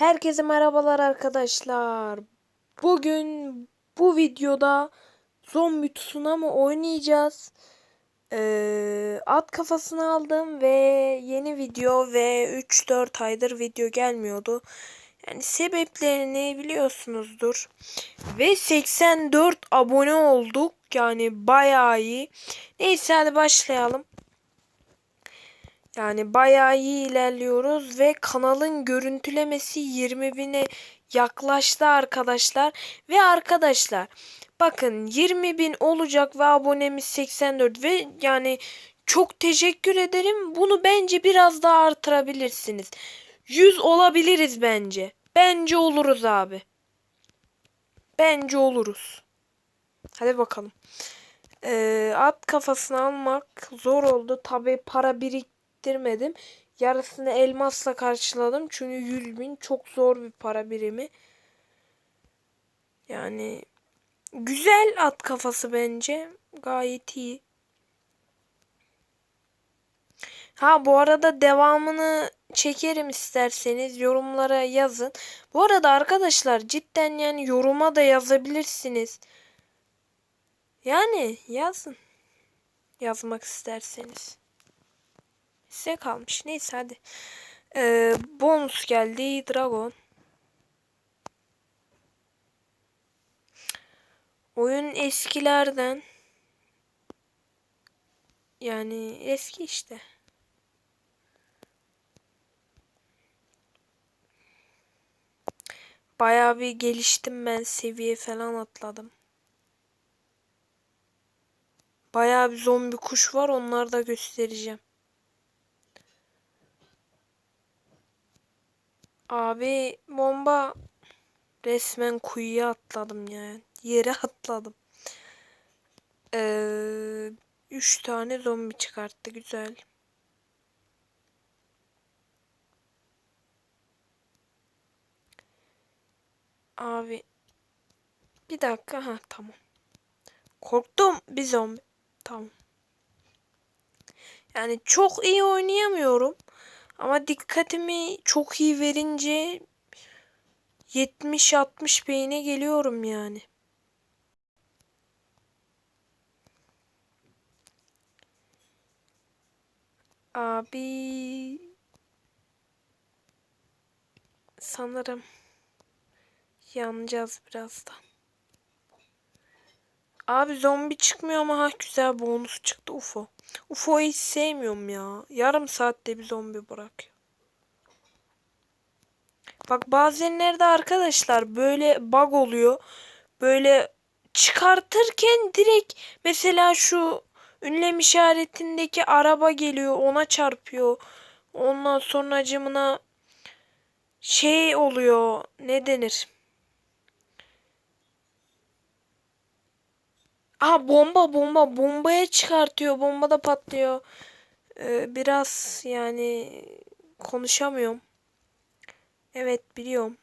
Herkese merhabalar arkadaşlar. Bugün bu videoda zombi tsunami oynayacağız. Ee, at kafasını aldım ve yeni video ve 3-4 aydır video gelmiyordu. Yani sebeplerini biliyorsunuzdur. Ve 84 abone olduk. Yani bayağı iyi. Neyse hadi başlayalım. Yani bayağı iyi ilerliyoruz ve kanalın görüntülemesi 20 bine yaklaştı arkadaşlar. Ve arkadaşlar bakın 20 bin olacak ve abonemiz 84 ve yani çok teşekkür ederim. Bunu bence biraz daha artırabilirsiniz. 100 olabiliriz bence. Bence oluruz abi. Bence oluruz. Hadi bakalım. Ee, at kafasını almak zor oldu. Tabi para birik biriktirmedim. Yarısını elmasla karşıladım. Çünkü 100 bin çok zor bir para birimi. Yani güzel at kafası bence. Gayet iyi. Ha bu arada devamını çekerim isterseniz yorumlara yazın. Bu arada arkadaşlar cidden yani yoruma da yazabilirsiniz. Yani yazın. Yazmak isterseniz. Size kalmış. Neyse hadi. Ee, bonus geldi. Dragon. Oyun eskilerden. Yani eski işte. Bayağı bir geliştim ben. Seviye falan atladım. Bayağı bir zombi kuş var. Onları da göstereceğim. Abi bomba resmen kuyuya atladım yani. Yere atladım. Ee, üç tane zombi çıkarttı güzel. Abi bir dakika ha tamam. Korktum bir zombi. Tamam. Yani çok iyi oynayamıyorum. Ama dikkatimi çok iyi verince 70-60 beyine geliyorum yani. Abi sanırım yanacağız birazdan. Abi zombi çıkmıyor ama ha güzel bonus çıktı UFO. UFO'yu hiç sevmiyorum ya. Yarım saatte bir zombi bırakıyor. Bak bazenlerde arkadaşlar böyle bug oluyor. Böyle çıkartırken direkt mesela şu ünlem işaretindeki araba geliyor ona çarpıyor. Ondan sonra camına şey oluyor ne denir? Aha bomba bomba bombaya çıkartıyor. Bomba da patlıyor. Ee, biraz yani konuşamıyorum. Evet biliyorum.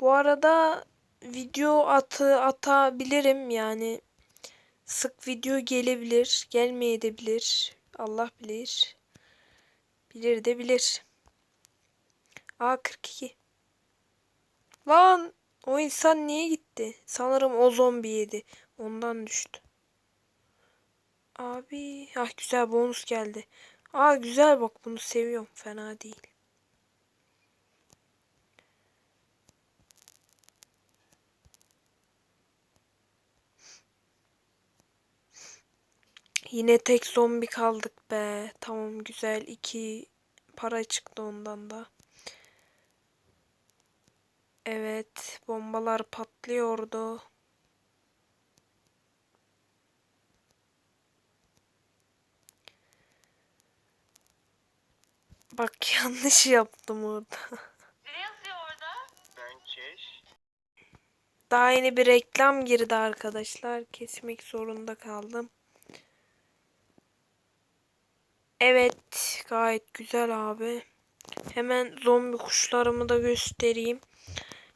Bu arada video atı atabilirim yani sık video gelebilir, gelmeyebilir. Allah bilir. Bilir de bilir. A 42. Lan o insan niye gitti? Sanırım o zombi yedi. Ondan düştü. Abi ah güzel bonus geldi. Aa güzel bak bunu seviyorum. Fena değil. Yine tek zombi kaldık be. Tamam güzel. iki para çıktı ondan da. Evet, bombalar patlıyordu. Bak yanlış yaptım orada. Ne yazıyor orada? Benkeş. Daha yeni bir reklam girdi arkadaşlar. Kesmek zorunda kaldım. Evet, gayet güzel abi. Hemen zombi kuşlarımı da göstereyim.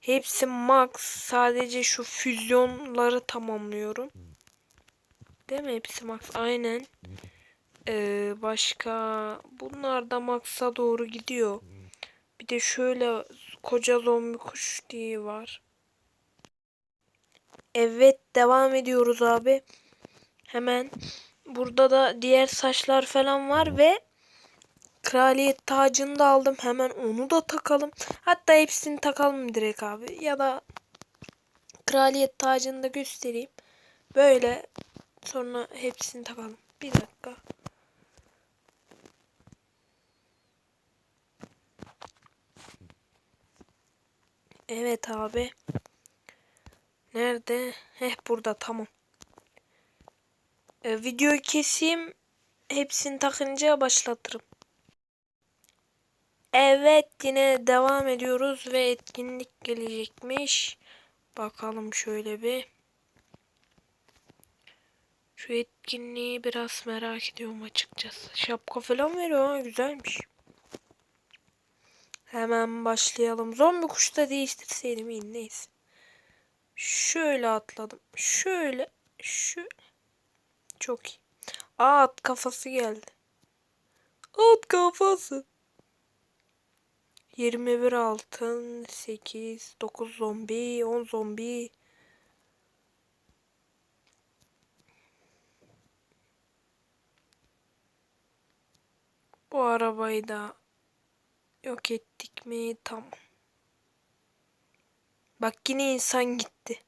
Hepsi max. Sadece şu füzyonları tamamlıyorum. Değil mi? Hepsi max. Aynen. Ee, başka bunlar da Max'a doğru gidiyor. Bir de şöyle koca zombi kuş diye var. Evet devam ediyoruz abi. Hemen burada da diğer saçlar falan var ve kraliyet tacını da aldım. Hemen onu da takalım. Hatta hepsini takalım direkt abi. Ya da kraliyet tacını da göstereyim. Böyle sonra hepsini takalım. Bir dakika. Evet abi. Nerede? Heh burada tamam. Ee, videoyu keseyim. Hepsini takınca başlatırım. Evet yine devam ediyoruz ve etkinlik gelecekmiş. Bakalım şöyle bir. Şu etkinliği biraz merak ediyorum açıkçası. Şapka falan veriyor ha güzelmiş. Hemen başlayalım. Zombi kuşu da değiştirseydim iyi neyse. Şöyle atladım. Şöyle. Şu. Çok iyi. Aa at kafası geldi. At kafası. 21 altın, 8, 9 zombi, 10 zombi. Bu arabayı da yok ettik mi? Tamam. Bak yine insan gitti.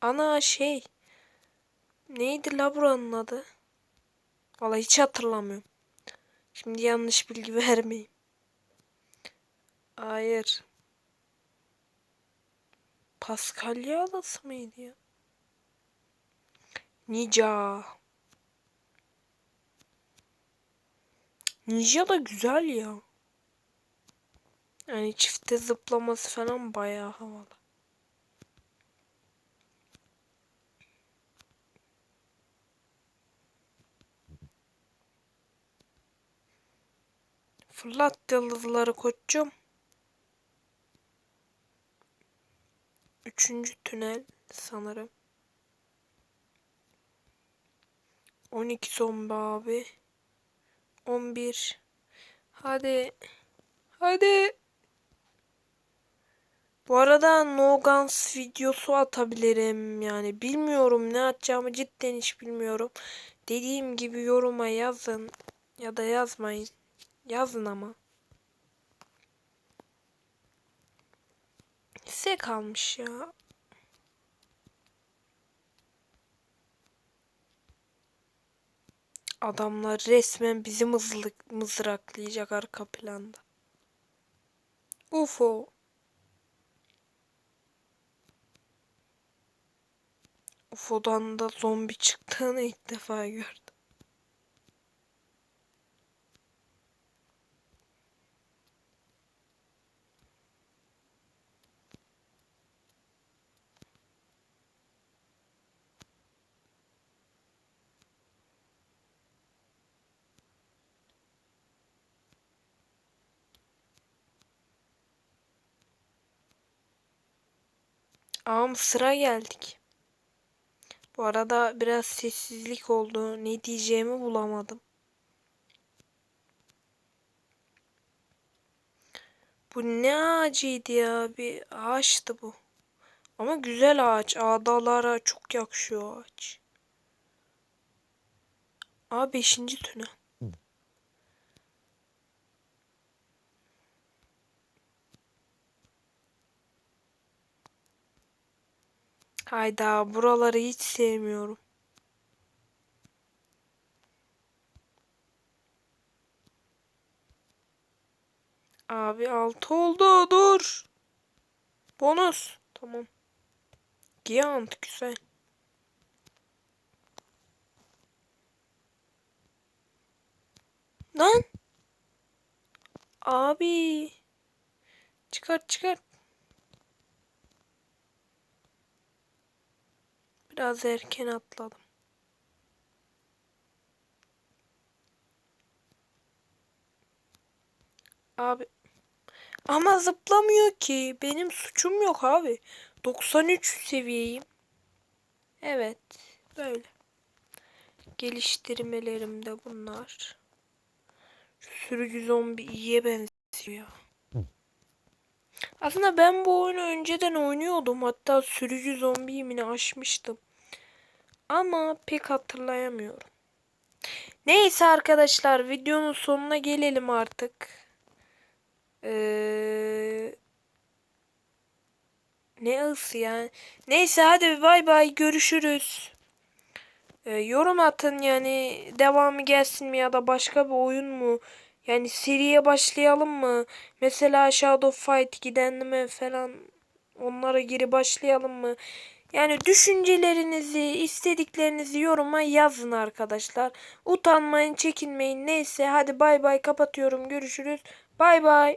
Ana şey. Neydi la buranın adı? Vallahi hiç hatırlamıyorum. Şimdi yanlış bilgi vermeyeyim. Hayır. Paskalya adası mıydı ya? Nica. Nica da güzel ya. Yani çifte zıplaması falan bayağı havalı. Fırlat yıldızları koçum. Üçüncü tünel sanırım. 12 zombi abi. 11. Hadi. Hadi. Bu arada No Guns videosu atabilirim. Yani bilmiyorum ne atacağımı cidden hiç bilmiyorum. Dediğim gibi yoruma yazın. Ya da yazmayın. Yazın ama. Size kalmış ya. Adamlar resmen bizi mızlık, mızraklayacak arka planda. UFO. UFO'dan da zombi çıktığını ilk defa gördüm. Ağam sıra geldik. Bu arada biraz sessizlik oldu. Ne diyeceğimi bulamadım. Bu ne ağacıydı ya? Bir ağaçtı bu. Ama güzel ağaç. Ağdalara çok yakışıyor ağaç. Aa beşinci tünel. Hayda buraları hiç sevmiyorum. Abi altı oldu dur. Bonus. Tamam. Giant güzel. Lan. Abi. Çıkart çıkart. Biraz erken atladım. Abi. Ama zıplamıyor ki. Benim suçum yok abi. 93 seviyeyim. Evet. Böyle. Geliştirmelerim de bunlar. Sürücü zombi iyiye benziyor. Aslında ben bu oyunu önceden oynuyordum. Hatta sürücü zombiyi mi ne açmıştım. Ama pek hatırlayamıyorum. Neyse arkadaşlar videonun sonuna gelelim artık. Ee, ne ısı yani. Neyse hadi bay bay görüşürüz. Ee, yorum atın yani devamı gelsin mi ya da başka bir oyun mu? Yani seriye başlayalım mı? Mesela Shadow Fight giden mi falan onlara geri başlayalım mı? Yani düşüncelerinizi, istediklerinizi yoruma yazın arkadaşlar. Utanmayın, çekinmeyin. Neyse hadi bay bay kapatıyorum. Görüşürüz. Bay bay.